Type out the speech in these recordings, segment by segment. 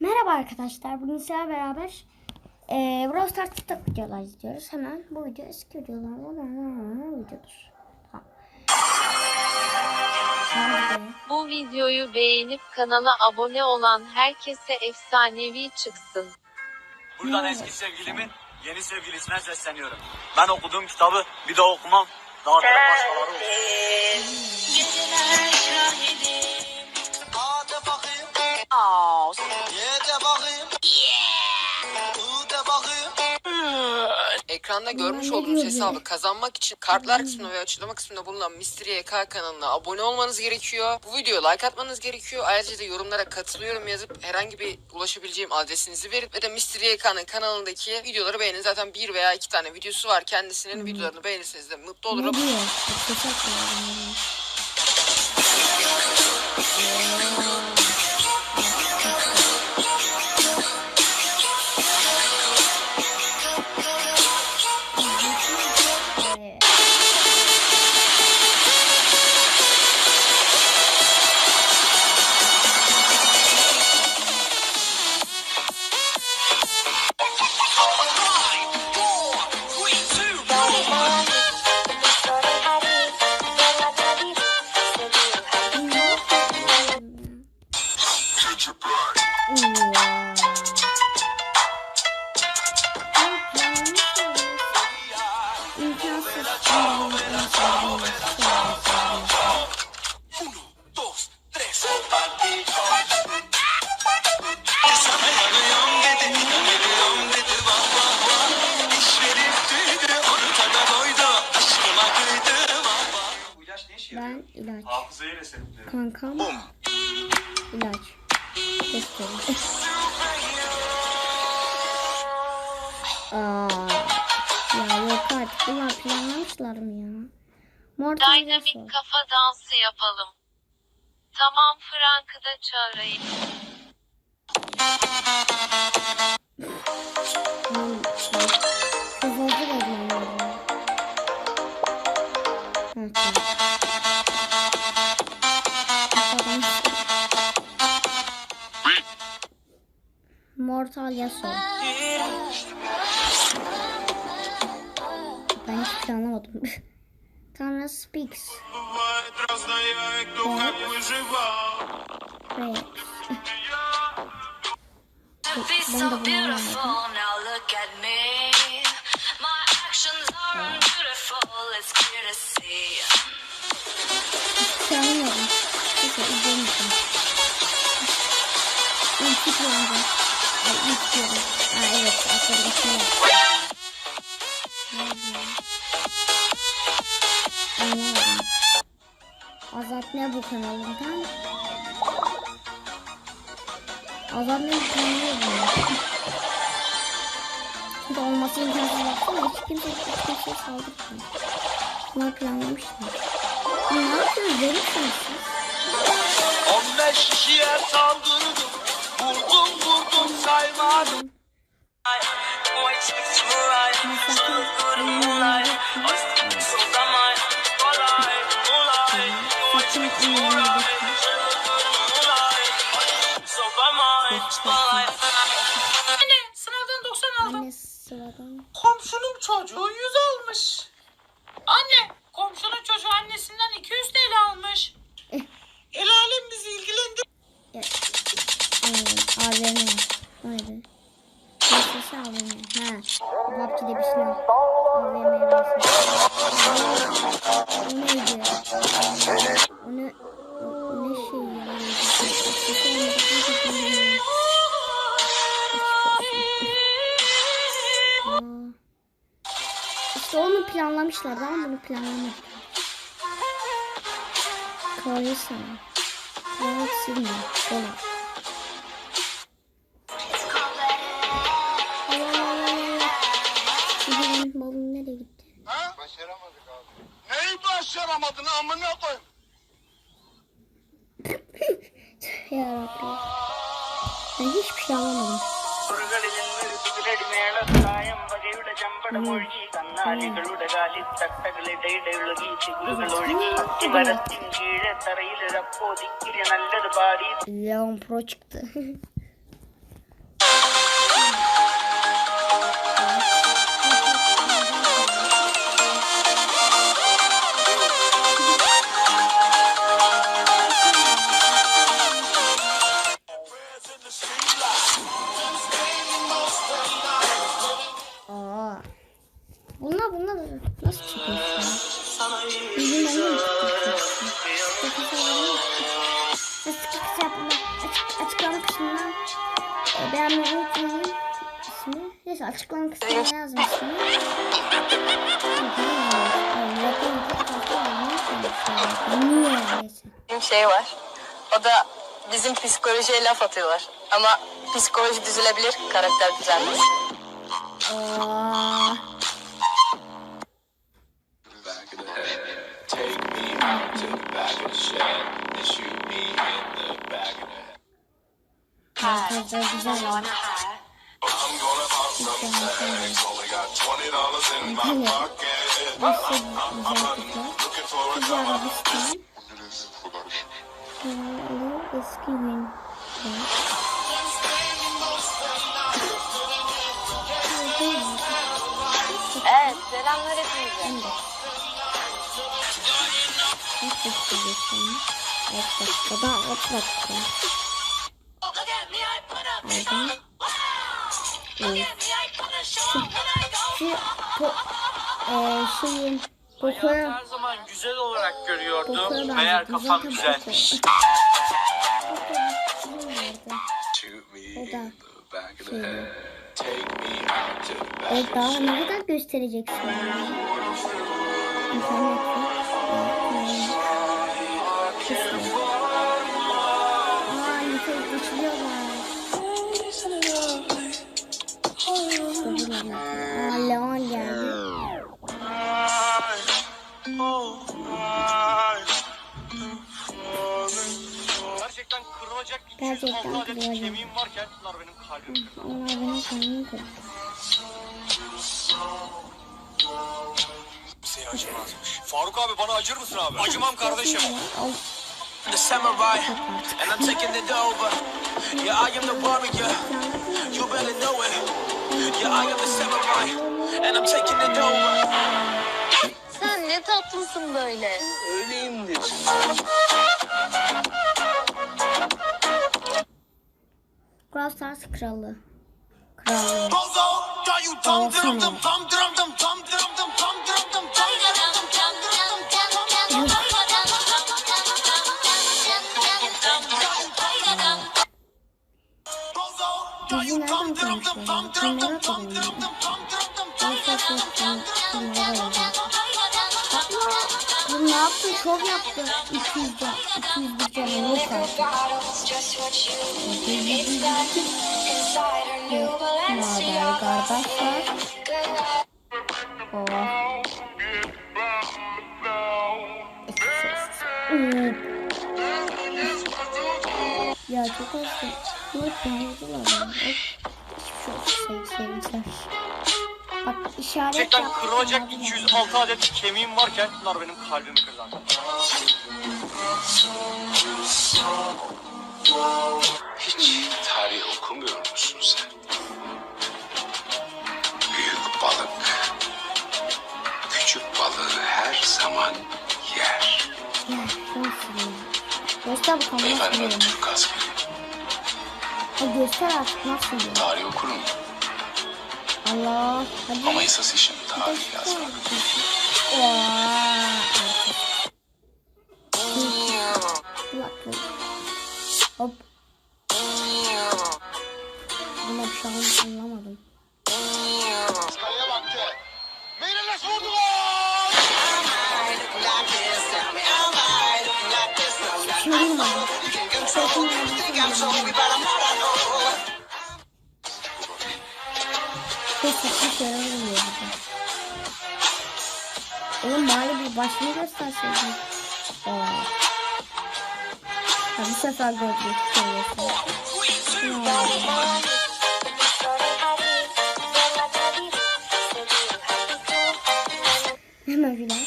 Merhaba arkadaşlar. Bugün sizlerle beraber eee Brawl Stars TikTok videolar izliyoruz. Hemen bu video eski videolardan videodur. Tamam. Bu videoyu beğenip kanala abone olan herkese efsanevi çıksın. Buradan eski sevgilimin yeni sevgilisine sesleniyorum. Ben okuduğum kitabı bir daha okumam. Dağıtırım başkaları olsun. Hadi Ekranda görmüş ne olduğunuz diyor hesabı kazanmak için kartlar kısmında ve açıklama kısmında bulunan Mystery YK kanalına abone olmanız gerekiyor. Bu videoya like atmanız gerekiyor. Ayrıca da yorumlara katılıyorum yazıp herhangi bir ulaşabileceğim adresinizi verip ve de Mystery YK'nın kanalındaki videoları beğenin. Zaten bir veya iki tane videosu var. Kendisinin videolarını beğenirseniz de mutlu Ne olurum. diyor? Atmıyorum. Evet. Ben ilaç. Hafızayı resetliyor. Kankam Bum. ilaç. Gösterin. Aa, artık bunlar planlamışlar mı ya? Mortal Dynamik kafa dansı yapalım. Tamam Frank'ı da çağırayım. Actions are beautiful. It's clear to see. Planlamadım. Neyse izlemişim. İlk planladım. Ay ilk diyorum. Aa evet arkadaşım. Anlamadım. Azat ne bu kanalından? Azat ne bu kanalından? Çünkü olması imkansız baksana hiç kimse hiç kimseye saldırmıyor. Bunlar planlamışlar. Ne yapıyorsunuz? Verir misiniz siz? 15 kişiye saldırdım. Vurdum vurdum saymadım. O Anne sınavdan 90 aldım. Anne sıradan. Komşunun çocuğu 100 almış. Anne komşunun çocuğu annesinden 200 TL almış. Eh. El alem bizi ilgilendir. Ee, AVM. İşte onu planlamışlar ama bunu planlamadılar. Kalırsa. Evet silme. Dolar. Balım nereye gitti? Ha? Başaramadık abi. Neyi başaramadın amına koyayım? Ya Rabbi. Ben hiçbir şey alamadım. ചെമ്പടമൊഴുകി കന്നാലികളുടെ ഒഴുകി ചിഗുരുകൾ ഒഴുകി അത്തിമരത്തിൻ yapma. Açık, açıklama kısmından e, beğenmeyi unutmayın. İsmi. Neyse açıklama kısmına yazın ismini. Bir şey var. O da bizim psikolojiye laf atıyorlar. Ama psikoloji düzülebilir, karakter düzelmez. Aa, นะคะเจอพี่เจอร้อนนะคะ eski gün. Evet, selamlar hepinize. Evet. Kaç dakika geçti? 10 dakika daha 10 dakika aldım. Evet. Şu, şu po, şeyin Bokoya her zaman güzel olarak görüyordum. Meğer kafam güzelmiş. Evet daha ne kadar göstereceksin? İnternet. Aa, geçiliyorlar. Adet kemiğim varken bunlar benim kalbim. Onlar benim kalbimi kırdı. Kimseye acımazmış. Faruk abi bana acır mısın abi? Acımam kardeşim. Al. the samurai, and I'm taking it over. Yeah, I am the warrior. You better know it. Yeah, I am the samurai, and I'm taking it over. Sen ne tatlısın böyle. Öyleyimdir. Brawl Stars kralı. Kralı. Olsun. Bizi nereden tanıştın? Sen ne yapıyorsun? Ben saçma yaptın? Şov yaptın. 200 can. 200 bir canı yok artık. 200 bir canı yok. Naber kardeşler? Oh. Ya çok olsun. Yok ben oldular. Hiçbir şey olsun sevgiler. Bak işaret Gerçekten yaptı, kırılacak abi. 206 adet kemiğim varken bunlar benim kalbimi kırdı. Hiç tarih okumuyor musun sen? Büyük balık küçük balığı her zaman yer. Ya nasıl? Göster bakalım nasıl Beyefendi yiyor. Türk askeri. Ha göster artık nasıl. Tarih okurum Allah. Hadi. ama esas işim tarih yazmak. Hop. Saçma şeyler oluyor burada. Oğlum bari bir başını gösterseydin. Aa. Ha, bu sefer gördük. Hemen filan.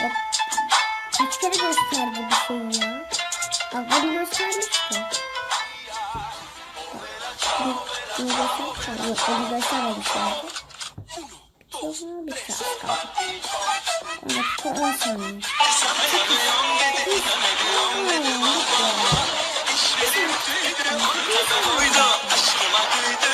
Hop. Kaç kere gösterdi bu şeyi ya? Bak bunu göstermişti. Bak, İngilizce çalıyor. Arkadaşlar da bir şeydi. Sonra bir saat kaldı. Ama sonra sonra. Aşkıma kıydı